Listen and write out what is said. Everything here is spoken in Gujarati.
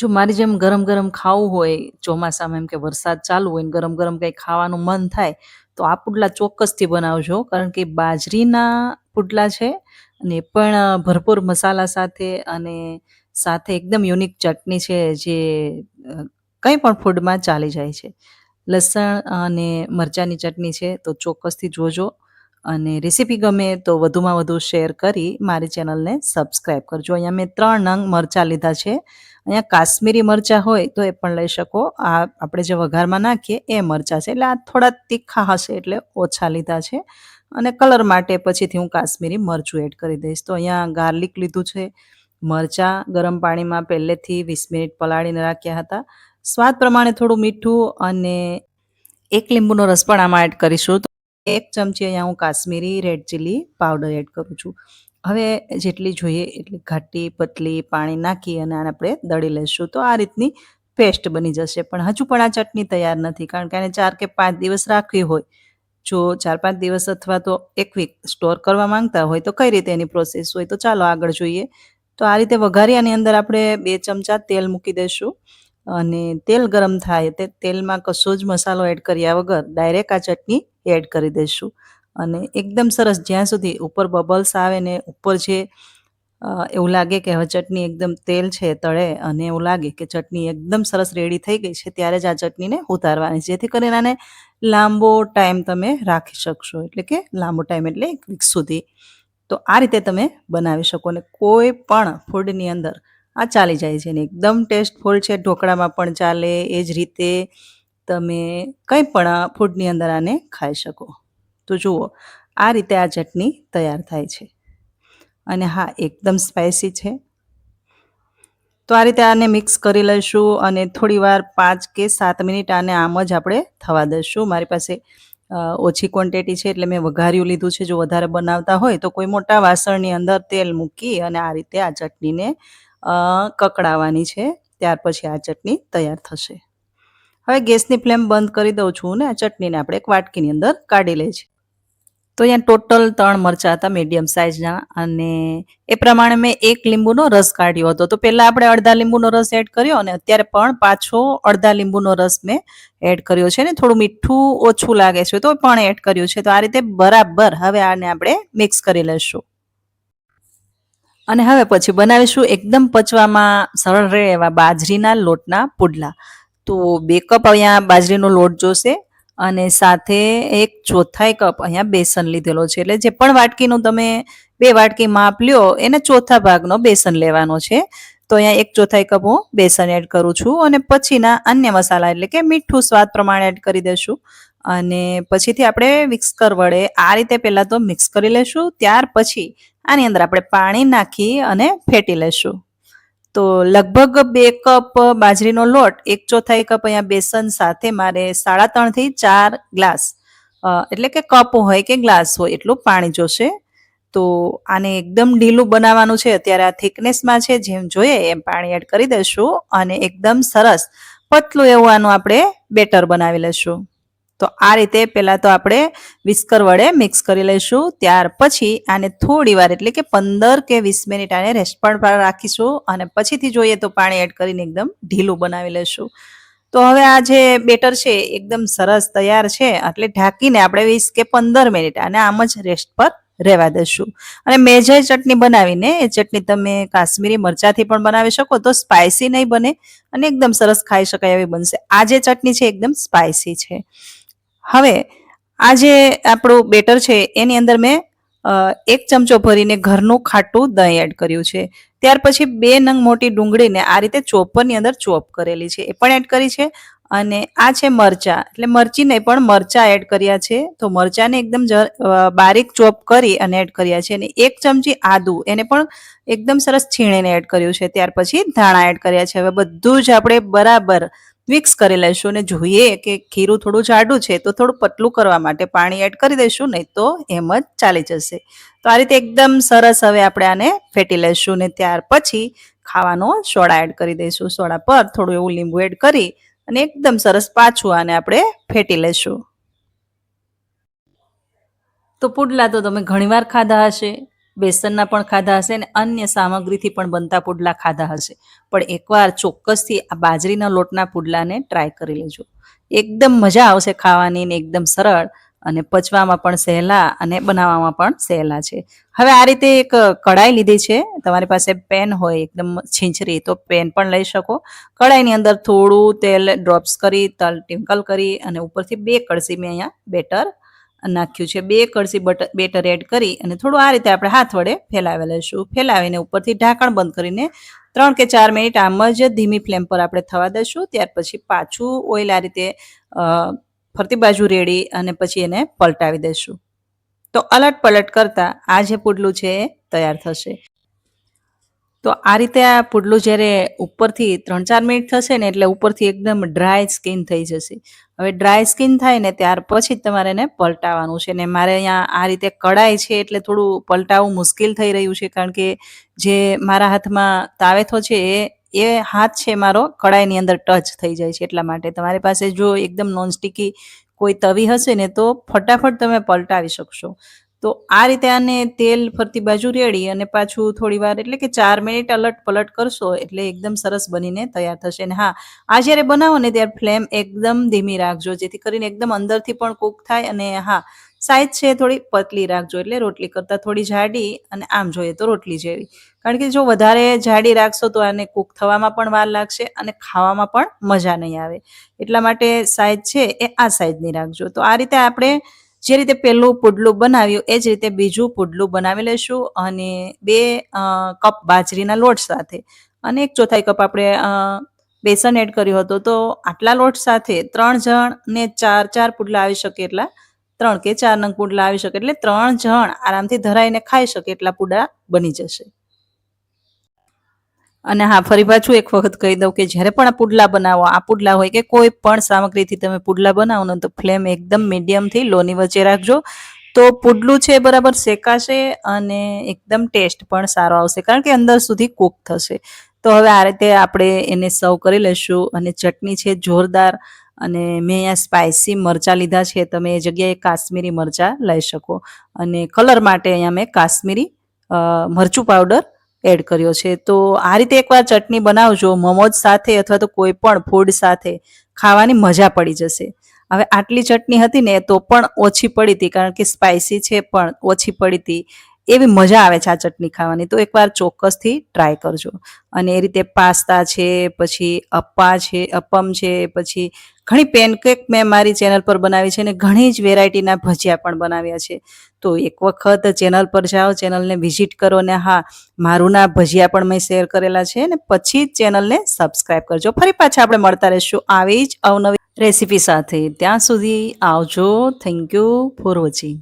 જો મારી જેમ ગરમ ગરમ ખાવું હોય, ચોમાસામાં એમ કે વરસાદ ચાલુ હોય ને ગરમ ગરમ કંઈ ખાવાનું મન થાય, તો આ પુડલા ચોક્કસથી બનાવજો. કારણ કે બાજરીના પુડલા છે અને પણ ભરપૂર મસાલા સાથે અને સાથે એકદમ યુનિક ચટણી છે જે કંઈ પણ ફૂડમાં ચાલી જાય છે. લસણ અને મરચાંની ચટણી છે તો ચોક્કસથી જોજો અને રેસીપી ગમે તો વધુમાં વધુ શેર કરી મારી ચેનલને સબસ્ક્રાઈબ કરજો. અહીંયા મેં ત્રણ નંગ મરચાં લીધા છે. અહીંયા કાશ્મીરી મરચાં હોય તો એ પણ લઈ શકો. આ આપણે જે વઘારમાં નાખીએ એ મરચાં છે. એટલે આ થોડા તીખા હશે એટલે ઓછા લીધા છે. અને કલર માટે પછીથી હું કાશ્મીરી મરચું એડ કરી દઈશ. તો અહીંયા ગાર્લિક લીધું છે. મરચાં ગરમ પાણીમાં પહેલેથી વીસ મિનિટ પલાળીને રાખ્યા હતા. સ્વાદ પ્રમાણે થોડું મીઠું અને એક લીંબુનો રસ પણ આમાં એડ કરીશું. તો એક ચમચી અહીંયા હું Kashmiri red chilli powder add કરું છું. હવે જેટલી જોઈએ એટલી ઘાટી, પતલી પાણી નાખી અને આને આપણે દળી લઈશું. તો આ રીતની પેસ્ટ બની જશે. પણ હજુ પણ આ ચટણી તૈયાર નથી, કારણ કે આને ચાર કે પાંચ દિવસ રાખવી હોય. જો ચાર પાંચ દિવસ અથવા તો એક વીક સ્ટોર કરવા માંગતા હોય તો કઈ રીતે એની પ્રોસેસ હોય? તો ચાલો આગળ જોઈએ. તો આ રીતે વઘારિયાની અંદર આપણે બે ચમચા તેલ મૂકી દઈશું અને તેલ ગરમ થાય તે તેલમાં કશો જ મસાલો એડ કર્યા વગર ડાયરેક્ટ આ ચટણી એડ કરી દઈશું. અને એકદમ સરસ, જ્યાં સુધી ઉપર બબલ્સ આવે ને ઉપર જે એવું લાગે કે હવે ચટણી એકદમ તેલ છે, તળે અને એવું લાગે કે ચટણી એકદમ સરસ રેડી થઈ ગઈ છે, ત્યારે જ આ ચટણીને ઉતારવાની, જેથી કરીને આને લાંબો ટાઈમ તમે રાખી શકશો, એટલે કે લાંબો ટાઈમ એટલે એક વીક સુધી. તો આ રીતે તમે બનાવી શકો અને કોઈ પણ ફૂડની અંદર આ ચાલી જાય છે ને, એકદમ ટેસ્ટફુલ છે, ઢોકળામાં પણ ચાલે, એ જ રીતે તમે કંઈ પણ ફૂડની અંદર આને ખાઈ શકો. તો જુઓ, આ રીતે આ ચટણી તૈયાર થાય છે. અને હા, એકદમ સ્પાઇસી છે. તો આ રીતે આને મિક્સ કરી લઈશું અને થોડી વાર પાંચ કે સાત મિનિટ આને આમ જ આપણે થવા દઈશું. મારી પાસે ઓછી ક્વોન્ટિટી છે એટલે મેં વઘાર્યું લીધું છે. જો વધારે બનાવતા હોય તો કોઈ મોટા વાસણની અંદર તેલ મૂકી અને આ રીતે આ ચટણીને કકડાવવાની છે. ત્યાર પછી આ ચટણી તૈયાર થશે. હવે ગેસની ફ્લેમ બંધ કરી દઉં છું ને આ ચટણીને આપણે એક વાટકીની અંદર કાઢી લઈએ છીએ તો અહીંયા ટોટલ ત્રણ મરચાં હતા મીડિયમ સાઇઝના અને એ પ્રમાણે મેં એક લીંબુનો રસ કાઢ્યો હતો. તો પહેલાં આપણે અડધા લીંબુનો રસ એડ કર્યો અને અત્યારે પણ પાછો અડધા લીંબુનો રસ મેં એડ કર્યો છે ને થોડું મીઠું ઓછું લાગે છે તો પણ એડ કર્યું છે. તો આ રીતે બરાબર હવે આને આપણે મિક્સ કરી લઈશું અને હવે પછી બનાવીશું એકદમ પચવામાં સરળ રહે એવા બાજરીના લોટના પુડલા. તો બે કપ અહીંયા બાજરીનો લોટ જોશે. અને સાથે એક ચોથાઈ કપ અહીંયા બેસન લીધેલો છે. એટલે જે પણ વાટકીનું તમે બે વાટકી માપ લ્યો, એને ચોથા ભાગનો બેસન લેવાનો છે. તો અહીંયા એક ચોથાઈ કપ હું બેસન એડ કરું છું અને પછીના અન્ય મસાલા એટલે કે મીઠું સ્વાદ પ્રમાણે એડ કરી દઈશું. અને પછીથી આપણે મિક્સર વડે આ રીતે પહેલાં તો મિક્સ કરી લઈશું ત્યાર પછી આની અંદર આપણે પાણી નાખી અને ફેટી લઈશું તો લગભગ બે કપ બાજરીનો લોટ, એક ચોથાઈ કપ અહીંયા બેસન સાથે મારે સાડા ત્રણથી ચાર ગ્લાસ એટલે કે કપ હોય કે ગ્લાસ હોય એટલું પાણી જોશે. તો આને એકદમ ઢીલું બનાવવાનું છે. અત્યારે આ થિકનેસમાં છે, જેમ જોઈએ એમ પાણી એડ કરી દઈશું અને એકદમ સરસ, પતલું એવું આનું આપણે બેટર બનાવી લઈશું. તો આ રીતે પહેલાં તો આપણે વિસ્કર વડે મિક્સ કરી લઈશું. ત્યાર પછી આને થોડી વાર એટલે કે પંદર કે વીસ મિનિટ આને રેસ્ટ પર રાખીશું અને પછીથી જોઈએ તો પાણી એડ કરીને એકદમ ઢીલું બનાવી લઈશું. તો હવે આ જે બેટર છે એકદમ સરસ તૈયાર છે એટલે ઢાંકીને આપણે વીસ કે પંદર મિનિટ અને આમ જ રેસ્ટ પર રહેવા દઈશું. અને મેં જે ચટણી બનાવીને એ ચટણી તમે કાશ્મીરી મરચાંથી પણ બનાવી શકો તો સ્પાઇસી નહીં બને અને એકદમ સરસ ખાઈ શકાય એવી બનશે. આ જે ચટણી છે એકદમ સ્પાઇસી છે. હવે આ જે આપણું બેટર છે, એની અંદર મેં એક ચમચો ભરીને ઘરનું ખાટું દહીં એડ કર્યું છે. ત્યાર પછી બે નંગ મોટી ડુંગળીને આ રીતે ચોપરની અંદર ચોપ કરેલી છે. એ પણ એડ કરી છે અને આ છે મરચાં. એટલે મરચીને પણ મરચાં એડ કર્યા છે. તો મરચાંને એકદમ બારીક ચોપ કરી અને એડ કર્યા છે. અને એક ચમચી આદુ, એને પણ એકદમ સરસ છીણીને એડ કર્યું છે. ત્યાર પછી ધાણા એડ કર્યા છે. હવે બધું જ આપણે બરાબર મિક્સ કરી લઈશું અને જોઈએ કે ખીરું થોડું જાડું છે તો થોડું પતલું કરવા માટે પાણી એડ કરી દઈશું નહીં તો એમ જ ચાલી જશે. તો આ રીતે એકદમ સરસ હવે આપણે આને ફેટી લઈશું ને ત્યાર પછી ખાવાનો સોડા એડ કરી દઈશું સોડા પર થોડું એવું લીંબુ એડ કરી અને એકદમ સરસ પાછું આને આપણે ફેટી લઈશું તો પુડલા તો તમે ઘણીવાર ખાધા હશે. બેસનના પણ ખાધા હશે અને અન્ય સામગ્રીથી પણ બનતા પુડલા ખાધા હશે. પણ એકવાર ચોક્કસથી આ બાજરીના લોટના પુડલાને ટ્રાય કરી લેજો. એકદમ મજા આવશે ખાવાની ને એકદમ સરળ અને પચવામાં પણ સહેલા અને બનાવવામાં પણ સહેલા છે. હવે આ રીતે એક કઢાઈ લીધી છે. તમારી પાસે પેન હોય, એકદમ છીંછરી, તો પેન પણ લઈ શકો. કઢાઈની અંદર થોડું તેલ ડ્રોપ્સ કરી, તલ ટિંકલ કરી અને ઉપરથી બે કળસી મેં અહીંયા બેટર નાખ્યું છે. બે કળસી બટર બેટર એડ કરી અને થોડું આ રીતે આપણે હાથ વડે ફેલાવી લઈશું ફેલાવીને ઉપરથી ઢાંકણ બંધ કરીને ત્રણ કે ચાર મિનિટ આમ જ ધીમી ફ્લેમ પર આપણે થવા દઈશું. ત્યાર પછી પાછું ઓઇલ આ રીતે ફરતી બાજુ રેડી અને પછી એને પલટાવી દઈશું. તો અલટ પલટ કરતાં આ જે પુડલું છે એ તૈયાર થશે. તો આ રીતે આ પુડલું જ્યારે ઉપરથી ત્રણ ચાર મિનિટ થશે ને એટલે ઉપરથી એકદમ ડ્રાય સ્કિન થઈ જશે. હવે ડ્રાય સ્કિન થાય ને ત્યાર પછી જ તમારે એને પલટાવવાનું છે ને મારે અહીંયા આ રીતે કડાઈ છે એટલે થોડું પલટાવવું મુશ્કેલ થઈ રહ્યું છે કારણ કે જે મારા હાથમાં તાવેથો છે એ એ હાથ છે મારો કડાઈની અંદર ટચ થઈ જાય છે એટલા માટે. તમારી પાસે જો એકદમ નોનસ્ટિકી કોઈ તવી હશે ને તો ફટાફટ તમે પલટાવી શકશો. તો આ રીતે આને તેલ ફરતી બાજુ રેડી અને પાછું થોડી વાર એટલે કે ચાર મિનિટ અલટ પલટ કરશો એટલે એકદમ સરસ બનીને તૈયાર થશે. અને હા, આ જ્યારે બનાવો ને ત્યારે ફ્લેમ એકદમ ધીમી રાખજો, જેથી કરીને એકદમ અંદરથી પણ કૂક થાય અને હા, સાઈઝ છે થોડી પતલી રાખજો એટલે રોટલી કરતાં થોડી જાડી અને આમ જોઈએ તો રોટલી જેવી. કારણ કે જો વધારે જાડી રાખશો તો આને કૂક થવામાં પણ વાર લાગશે અને ખાવામાં પણ મજા નહીં આવે. એટલા માટે સાઈઝ છે એ આ સાઈઝની રાખજો. તો આ રીતે આપણે જે રીતે પહેલું પુડલું બનાવ્યું, એ જ રીતે બીજું પુડલું બનાવી લઈશું અને બે કપ બાજરીના લોટ સાથે. અને એક ચોથાઈ કપ આપણે બેસન એડ કર્યું હતું. તો આટલા લોટ સાથે ત્રણ જણ ને ચાર ચાર પુડલા આવી શકે એટલા. ત્રણ કે ચાર નંગ પુડલા આવી શકે એટલે ત્રણ જણ આરામથી ધરાઈને ખાઈ શકે એટલા પુડા બની જશે. અને હા, ફરી પાછું એક વખત કહી દઉં કે જ્યારે પણ આ પુડલા બનાવો, આ પુડલા હોય કે કોઈ પણ સામગ્રીથી તમે પુડલા બનાવો ને તો ફ્લેમ એકદમ મીડિયમથી લોની વચ્ચે રાખજો. તો પુડલું છે બરાબર શેકાશે અને એકદમ ટેસ્ટ પણ સારો આવશે, કારણ કે અંદર સુધી કૂક થશે. તો હવે આ રીતે આપણે એને સર્વ કરી લઈશું અને ચટણી છે જોરદાર અને મેં અહીંયા સ્પાઇસી મરચાં લીધા છે, તમે એ જગ્યાએ કાશ્મીરી મરચાં લઈ શકો. અને કલર માટે અહીંયા મેં કાશ્મીરી મરચું પાવડર એડ કર્યો છે. તો આ રીતે એકવાર ચટણી બનાવજો મોમોજ સાથે અથવા તો કોઈ પણ ફૂડ સાથે. ખાવાની મજા પડી જશે. હવે આટલી ચટણી હતી ને, તો પણ ઓછી પડી હતી, કારણ કે સ્પાઇસી છે, પણ ઓછી પડી હતી. એવી મજા આવે છે આ ચટણી ખાવાની. તો એકવાર ચોક્કસથી ટ્રાય કરજો. અને એ રીતે પાસ્તા છે, પછી અપ્પા છે અપમ છે, પછી ઘણી પેનકેક મેં મારી ચેનલ પર બનાવી છે અને ઘણી જ વેરાયટીના ભજીયા પણ બનાવ્યા છે. તો એક વખત ચેનલ પર જાઓ ચેનલને વિઝિટ કરો ને હા, મારું ના ભજીયા પણ મેં શેર કરેલા છે ને પછી જ ચેનલને સબસ્ક્રાઈબ કરજો. ફરી પાછા આપણે મળતા રહીશું આવી જ અવનવી રેસીપી સાથે. ત્યાં સુધી આવજો. Thank you for watching